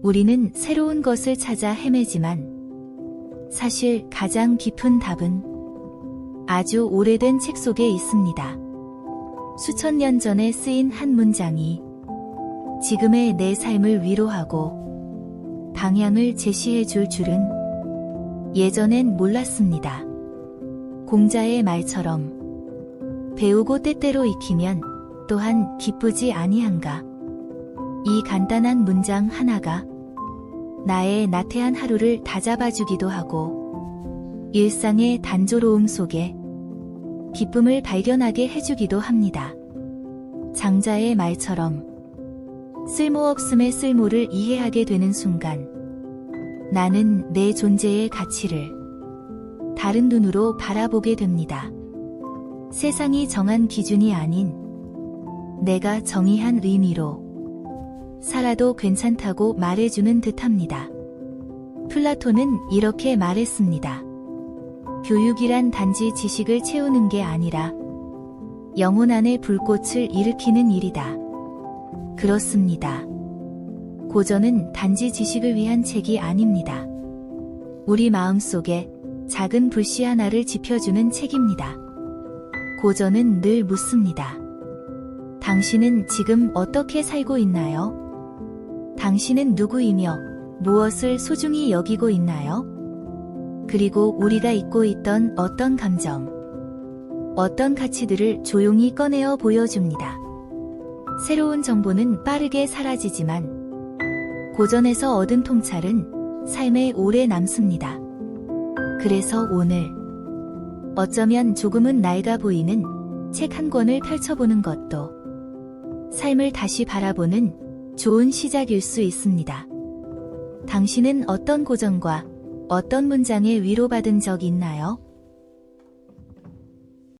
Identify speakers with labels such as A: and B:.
A: 우리는 새로운 것을 찾아 헤매지만 사실 가장 깊은 답은 아주 오래된 책 속에 있습니다. 수천 년 전에 쓰인 한 문장이 지금의 내 삶을 위로하고 방향을 제시해 줄 줄은 예전엔 몰랐습니다. 공자의 말처럼 배우고 때때로 익히면 또한 기쁘지 아니한가. 이 간단한 문장 하나가 나의 나태한 하루를 다잡아주기도 하고 일상의 단조로움 속에 기쁨을 발견하게 해주기도 합니다. 장자의 말처럼 쓸모없음의 쓸모를 이해하게 되는 순간 나는 내 존재의 가치를 다른 눈으로 바라보게 됩니다. 세상이 정한 기준이 아닌 내가 정의한 의미로 살아도 괜찮다고 말해주는 듯합니다. 플라톤은 이렇게 말했습니다. 교육이란 단지 지식을 채우는 게 아니라 영혼 안의 불꽃을 일으키는 일이다. 그렇습니다. 고전은 단지 지식을 위한 책이 아닙니다. 우리 마음 속에 작은 불씨 하나를 지펴주는 책입니다. 고전은 늘 묻습니다. 당신은 지금 어떻게 살고 있나요? 당신은 누구이며 무엇을 소중히 여기고 있나요? 그리고 우리가 잊고 있던 어떤 감정, 어떤 가치들을 조용히 꺼내어 보여줍니다. 새로운 정보는 빠르게 사라지지만 고전에서 얻은 통찰은 삶에 오래 남습니다. 그래서 오늘 어쩌면 조금은 낡아 보이는 책 한 권을 펼쳐보는 것도 삶을 다시 바라보는 좋은 시작일 수 있습니다. 당신은 어떤 고전과 어떤 문장에 위로받은 적 있나요?